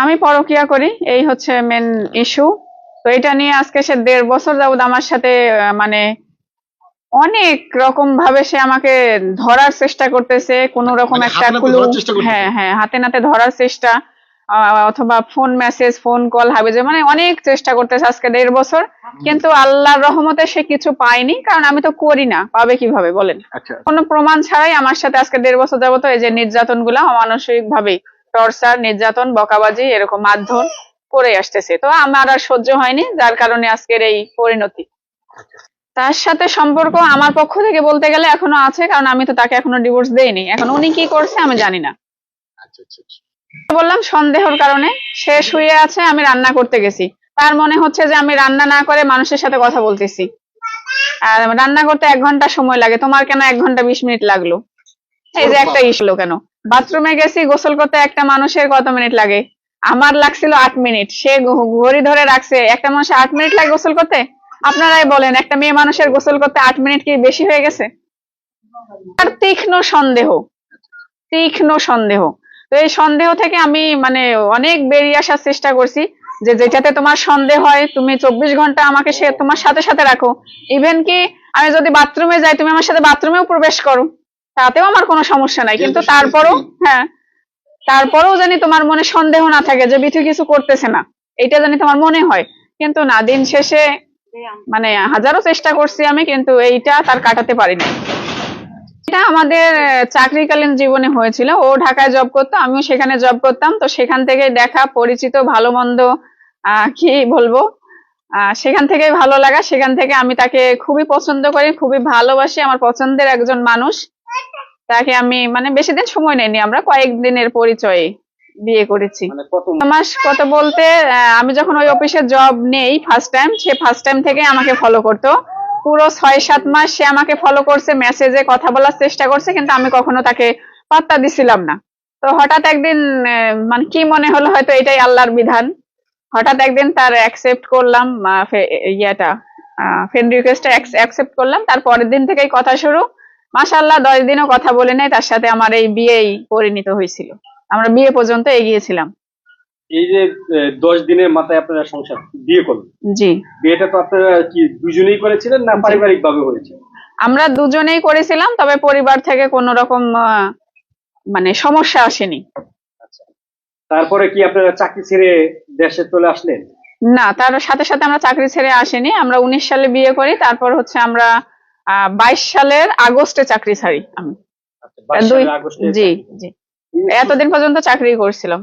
আমি পরকিয়া করি এই হচ্ছে মেন ইস্যু তো এটা নিয়ে আজকে সে দেড় বছর যাবত আমার সাথে মানে অনেক রকম ভাবে সে আমাকে ধরার চেষ্টা করতেছে কোন রকম মানে একটা ক্লু? হ্যাঁ হ্যাঁ হাতে নাতে ধরার চেষ্টা অথবা ফোন মেসেজ ফোন কল হাবিজে মানে অনেক চেষ্টা করতেছে আজকে দেড় বছর। কিন্তু আল্লাহর রহমতে সে কিছু পায়নি কারণ আমি তো করি না। পাবে কীভাবে বলেন? আচ্ছা। কোনো প্রমাণ ছাড়াই আমার সাথে আজকে দেড় বছর যাবত এই যে নির্যাতনগুলা অমানসিক ভাবে টর্চার নির্যাতন বকাবাজি এরকম মারধর করে আসতেছে। তো আমার আর সহ্য হয়নি যার কারণে আজকের এই পরিণতি। তার সাথে সম্পর্ক আমার পক্ষ থেকে বলতে গেলে এখনও আছে কারণ আমি তো তাকে এখনও ডিভোর্স দেইনি। এখন উনি কি করছে আমি জানি না। আচ্ছা আচ্ছা আচ্ছা। বললাম সন্দেহর কারণে সে শুয়ে আছে আমি রান্না করতে গেছি। তার মনে হচ্ছে যে আমি রান্না না করে মানুষের সাথে কথা বলতেছি। আর রান্না করতে এক ঘণ্টা সময় লাগে তোমার কেন এক ঘণ্টা বিশ মিনিট লাগল? এই যে একটা ইসলো কেন? বাথরুমে গেছি, গোসল করতে একটা মানুষের কত মিনিট লাগে? আমার লাগছিল আট মিনিট। সে ঘড়ি ধরে রাখছে, একটা মানুষের আট মিনিট লাগে গোসল করতে? আপনারাই বলেন, একটা মেয়ে মানুষের গোসল করতে আট মিনিট কি বেশি হয়ে গেছে? আর তীক্ষ্ণ সন্দেহ তীক্ষ্ণ সন্দেহ। তো এই সন্দেহ থেকে আমি মানে অনেক বেরিয়ে আসার চেষ্টা করছি যে যেটাতে তোমার সন্দেহ হয়, তুমি চব্বিশ ঘণ্টা আমাকে সে তোমার সাথে সাথে রাখো। ইভেন কি আমি যদি বাথরুমে যাই, তুমি আমার সাথে বাথরুমেও প্রবেশ করো। তাতেও আমার কোনো সমস্যা নাই। কিন্তু তারপরও হ্যাঁ তারপরেও জানি তোমার মনে সন্দেহ না থাকে যে বিথু কিছু করতেছে না। এটা জানি তোমার মনে হয়। কিন্তু না দিন শেষে মানে হাজারো চেষ্টা করছি আমি কিন্তু এইটা তার কাটাতে পারিনি এটা আমাদের চাকরিকালীন জীবনে হয়েছিল। ও ঢাকায় জব করতো আমিও সেখানে জব করতাম। তো সেখান থেকে দেখা পরিচিত ভালো মন্দ আহ, কি বলব? আহ, সেখান থেকে ভালো লাগা। সেখান থেকে আমি তাকে খুবই পছন্দ করি খুবই ভালোবাসি। আমার পছন্দের একজন মানুষ। তাকে আমি মানে বেশি দিন সময় নেইনি আমরা কয়েকদিনের পরিচয়ে বিয়ে করেছি। মানে কত মাস কত বলতে আমি যখন ওই অফিসে জব নেই ফার্স্ট টাইম সে ফার্স্ট টাইম থেকে আমাকে ফলো করতো। পুরো ছয় সাত মাস সে আমাকে ফলো করছে মেসেজে কথা বলার চেষ্টা করছে কিন্তু আমি কখনো তাকে পাত্তা দিছিলাম না। তো হঠাৎ একদিন মানে কি মনে হলো হয়তো এটাই আল্লাহর বিধান। হঠাৎ একদিন তার অ্যাকসেপ্ট করলাম ইয়েটা ফ্রেন্ড রিকোয়েস্টটা অ্যাকসেপ্ট করলাম তার পরের দিন থেকেই কথা শুরু। মাশাল্লাহ দশ দিনও কথা বলে নাই তার সাথে আমার এই বিয়েই পরিণত হয়েছিল। আমরা বিয়ে পর্যন্ত এগিয়েছিলাম। এই যে দশ দিনের মাথায় আপনারা সংসার বিয়ে করলেন? জি। বিয়েটা তো আপনারা কি দুজনেই করেছিলেন না পারিবারিক ভাবে হয়েছে? আমরা দুজনেই করেছিলাম তবে পরিবার থেকে কোনো রকম মানে সমস্যা আসেনি। তারপরে কি আপনারা চাকরি ছেড়ে দেশে চলে আসলেন? না তার সাথে সাথে আমরা চাকরি ছেড়ে আসেনি। আমরা উনিশ সালে বিয়ে করি তারপর হচ্ছে আমরা বাইশ সালের আগস্টে চাকরি ছাড়ি আমি। আচ্ছা, জি জি। এতদিন পর্যন্ত চাকরি করছিলাম।